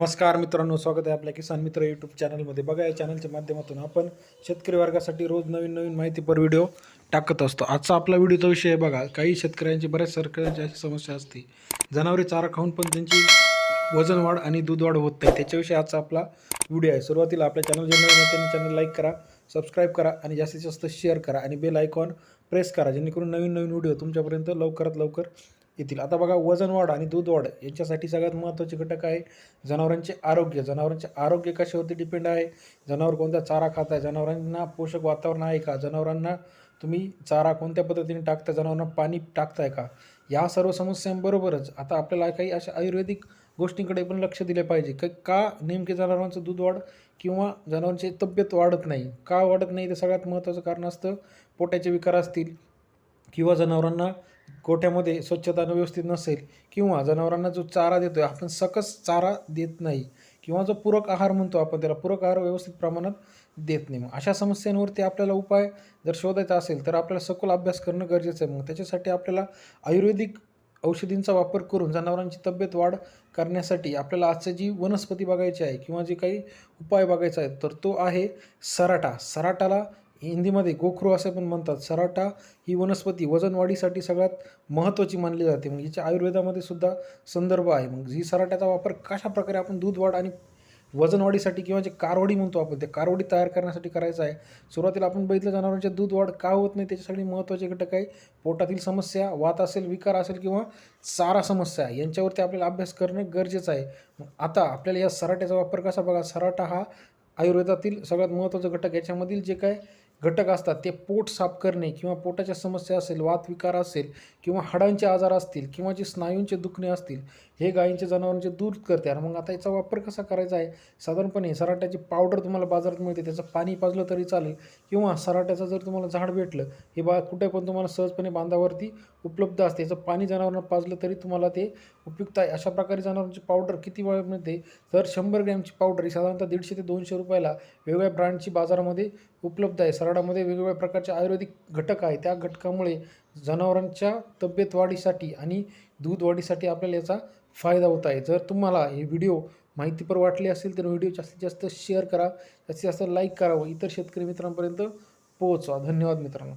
नमस्कार मित्रांनो स्वागत आहे आपल्या किसान मित्र यूट्यूब चॅनलमध्ये बघा या चॅनलच्या माध्यमातून आपण शेतकरी वर्गासाठी रोज नवीन नवीन माहितीपर व्हिडिओ टाकत असतो. आजचा आपला व्हिडिओचा विषय आहे बघा काही शेतकऱ्यांची बऱ्याच शेतकऱ्यांची अशी समस्या असते. जनावरे चारा खाऊन पण त्यांची वजन वाढ आणि दूध वाढ होत नाही. त्याच्याविषयी आजचा आपला व्हिडिओ आहे. सुरुवातीला आपल्या चॅनल जे नवीन त्यांनी चॅनल लाईक करा सबस्क्राईब करा आणि जास्तीत जास्त शेअर करा आणि बेल आयकॉन प्रेस करा जेणेकरून नवीन नवीन व्हिडिओ तुमच्यापर्यंत लवकरात लवकर येतील. आता बघा वजन वाढ आणि दूध वाढ यांच्यासाठी सगळ्यात महत्त्वाचे घटक आहे जनावरांचे आरोग्य. जनावरांचे आरोग्य कशावरती डिपेंड आहे? जनावर कोणता चारा खात आहे जनावरांना पोषक वातावरण आहे का? जनावरांना तुम्ही चारा कोणत्या पद्धतीने टाकता जनावरांना पाणी टाकताय का? या सर्व समस्यांबरोबरच आता आपल्याला काही अशा आयुर्वेदिक गोष्टींकडे पण लक्ष दिले पाहिजे. क का नेमके जनावरांचं दूध वाढ किंवा जनावरांची तब्येत वाढत नाही? का वाढत नाही? ते सगळ्यात महत्त्वाचं कारण असतं. पोटाचे विकार असतील किंवा जनावरांना गोठ्यामध्ये स्वच्छता व्यवस्थित नसेल किंवा जनावरांना जो चारा देतो आहे आपण सकस चारा देत नाही किंवा जो पूरक आहार म्हणतो आपण त्याला पूरक आहार व्यवस्थित प्रमाणात देत नाही. मग अशा समस्यांवरती आपल्याला उपाय जर शोधायचा असेल तर आपल्याला सखोल अभ्यास करणं गरजेचं आहे. मग त्याच्यासाठी आपल्याला आयुर्वेदिक औषधींचा वापर करून जनावरांची तब्येत वाढ करण्यासाठी आपल्याला आजचं जी वनस्पती बघायची आहे किंवा जे काही उपाय बघायचा आहे तर तो आहे सराटा. सराटाला हिंदीमध्ये गोखरू असे पण म्हणतात. सराटा ही वनस्पती वजनवाढीसाठी सगळ्यात महत्त्वाची मानली जाते. मग हिच्या आयुर्वेदामध्ये सुद्धा संदर्भ आहे. मग ही सराट्याचा वापर कशा प्रकारे आपण दूध वाढ आणि वजनवाढीसाठी किंवा जे कारवडी म्हणतो आपण ते कारवडी तयार करण्यासाठी करायचं आहे. सुरुवातीला आपण बघितलं जाणारांचे दूध वाढ का होत नाही त्याच्यासाठी महत्त्वाचे घटक आहे. पोटातील समस्या वात असेल विकार असेल किंवा चारा समस्या यांच्यावरती आपल्याला अभ्यास करणं गरजेचं आहे. मग आता आपल्याला या सराट्याचा वापर कसा बघा. सराटा हा आयुर्वेदातील सगळ्यात महत्त्वाचा घटक याच्यामधील जे काय घटक असतात ते पोट साफ करणे किंवा पोटाच्या समस्या असेल वातविकार असेल किंवा हाडांचे आजार असतील किंवा जे स्नायूंचे दुखणे असतील हे गायींचे जनावरांचे दूर करते. आणि मग आता याचा वापर कसा करायचा आहे? साधारणपणे सराट्याची पावडर तुम्हाला बाजारात मिळते त्याचं पाणी पाजलं तरी चालेल किंवा सराट्याचं जर तुम्हाला झाड भेटलं हे बा कुठे पण तुम्हाला सहजपणे बांधावरती उपलब्ध असते. याचं पाणी जनावरांना पाजलं तरी तुम्हाला ते उपयुक्त आहे. अशा प्रकारे जनावरांची पावडर किती वेळ मिळते? तर शंभर ग्रॅमची पावडर ही साधारणतः दीडशे ते दोनशे रुपयाला वेगवेगळ्या ब्रँडची बाजारामध्ये उपलब्ध आहे. सराडामध्ये वेगवेगळ्या प्रकारचे आयुर्वेदिक घटक आहे त्या घटकामुळे जनावरांच्या तब्येत वाढीसाठी आणि दूध वाढीसाठी आपल्याला याचा फायदा होत आहे. जर तुम्हाला हे व्हिडिओ माहितीपर वाटले असेल तर व्हिडिओ जास्तीत जास्त शेअर करा. जास्तीत जास्त लाईक करा व इतर शेतकरी मित्रांपर्यंत पोहोचवा. धन्यवाद मित्रांनो.